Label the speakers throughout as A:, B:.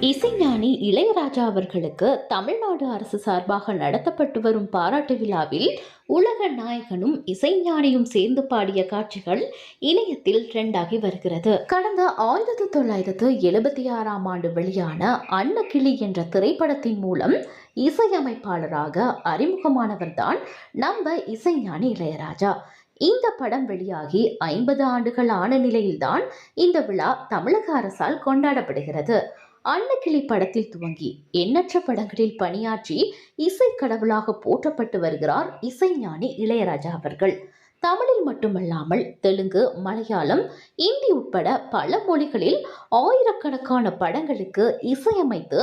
A: இசைஞானி இளையராஜா அவர்களுக்கு தமிழ்நாடு அரசு சார்பாக நடத்தப்பட்டு வரும் பாராட்டு விழாவில் உலக நாயகனும் இசைஞானியும் சேர்ந்து பாடிய காட்சிகள் இணையத்தில் ட்ரெண்டாகி வருகிறது. கடந்த ஆயிரத்தி தொள்ளாயிரத்து எழுபத்தி ஆறாம் ஆண்டு வெளியான அன்னக்கிளி என்ற திரைப்படத்தின் மூலம் இசையமைப்பாளராக அறிமுகமானவர்தான் நம்ம இசைஞானி இளையராஜா. இந்த படம் வெளியாகி ஐம்பது ஆண்டுகள் ஆன நிலையில்தான் இந்த விழா தமிழக அரசால் கொண்டாடப்படுகிறது. அன்னக்கிளி படத்தில் துவங்கி எண்ணற்ற படங்களில் பணியாற்றி இசை கடவுளாக போற்றப்பட்டு வருகிறார் இசைஞானி இளையராஜா அவர்கள். தமிழில் மட்டுமல்லாமல் தெலுங்கு மலையாளம் இந்தி உட்பட பல மொழிகளில் ஆயிரக்கணக்கான படங்களுக்கு இசையமைத்து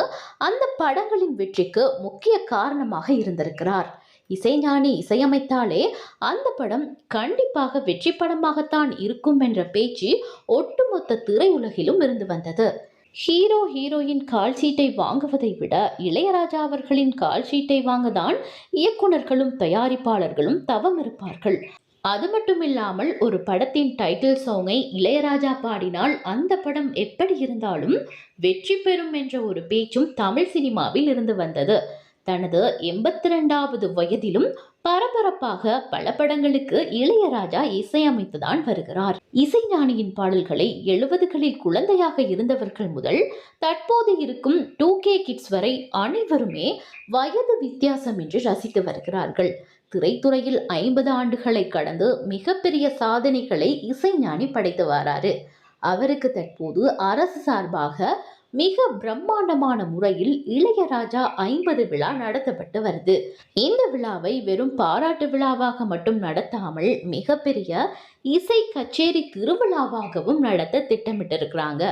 A: அந்த படங்களின் வெற்றிக்கு முக்கிய காரணமாக இருந்திருக்கிறார். இசைஞானி இசையமைத்தாலே அந்த படம் கண்டிப்பாக வெற்றி படமாகத்தான் இருக்கும் என்ற பேச்சு ஒட்டுமொத்த திரையுலகிலும் இருந்து வந்தது. ஹீரோ ஹீரோயின் கால் சீட்டை வாங்குவதை விட இளையராஜா அவர்களின் கால் சீட்டை வாங்கதான் இயக்குனர்களும் தயாரிப்பாளர்களும் தவம் இருப்பார்கள். அது மட்டும் இல்லாமல் ஒரு படத்தின் டைட்டில் சாங்கை இளையராஜா பாடினால் அந்த படம் எப்படி இருந்தாலும் வெற்றி பெறும் என்ற ஒரு பேச்சும் தமிழ் சினிமாவில் இருந்து வந்தது. தனது எண்பத்தி ரெண்டாவது வயதிலும் பரபரப்பாக பல படங்களுக்கு இளையராஜா இசையமைத்துதான் வருகிறார். இசைஞானியின் பாடல்களை எழுபதுகளில் குழந்தையாக இருந்தவர்கள் முதல் தற்போது இருக்கும் டூ கே கிட்ஸ் வரை அனைவருமே வயது வித்தியாசம் என்று ரசித்து வருகிறார்கள். திரைத்துறையில் ஐம்பது ஆண்டுகளை கடந்து மிகப்பெரிய சாதனைகளை இசைஞானி படைத்து வராரு. அவருக்கு தற்போது அரசு சார்பாக மிக பிரம்மாண்டமான முறையில் இளையராஜா ஐம்பது விழா நடத்தப்பட்டு வருது. இந்த விழாவை வெறும் பாராட்டு விழாவாக மட்டும் நடத்தாமல் மிகப்பெரிய இசை கச்சேரி திருவிழாவாகவும் நடத்த திட்டமிட்டிருக்கிறாங்க.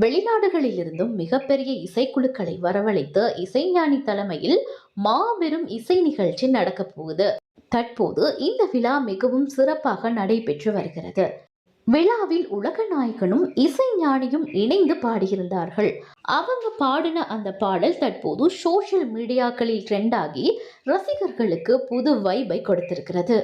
A: வெளிநாடுகளிலிருந்தும் மிகப்பெரிய இசைக்குழுக்களை வரவழைத்து இசைஞானி தலைமையில் மாபெரும் இசை நிகழ்ச்சி நடக்க போகுது. தற்போது இந்த விழா மிகவும் சிறப்பாக நடைபெற்று வருகிறது. விழாவில் உலக நாயகனும் இசைஞானியும் இணைந்து பாடியிருந்தார்கள். அவங்க பாடின அந்த பாடல் தற்போது சோஷியல் மீடியாக்களில் ட்ரெண்ட் ஆகி ரசிகர்களுக்கு புது வைபை கொடுத்திருக்கிறது.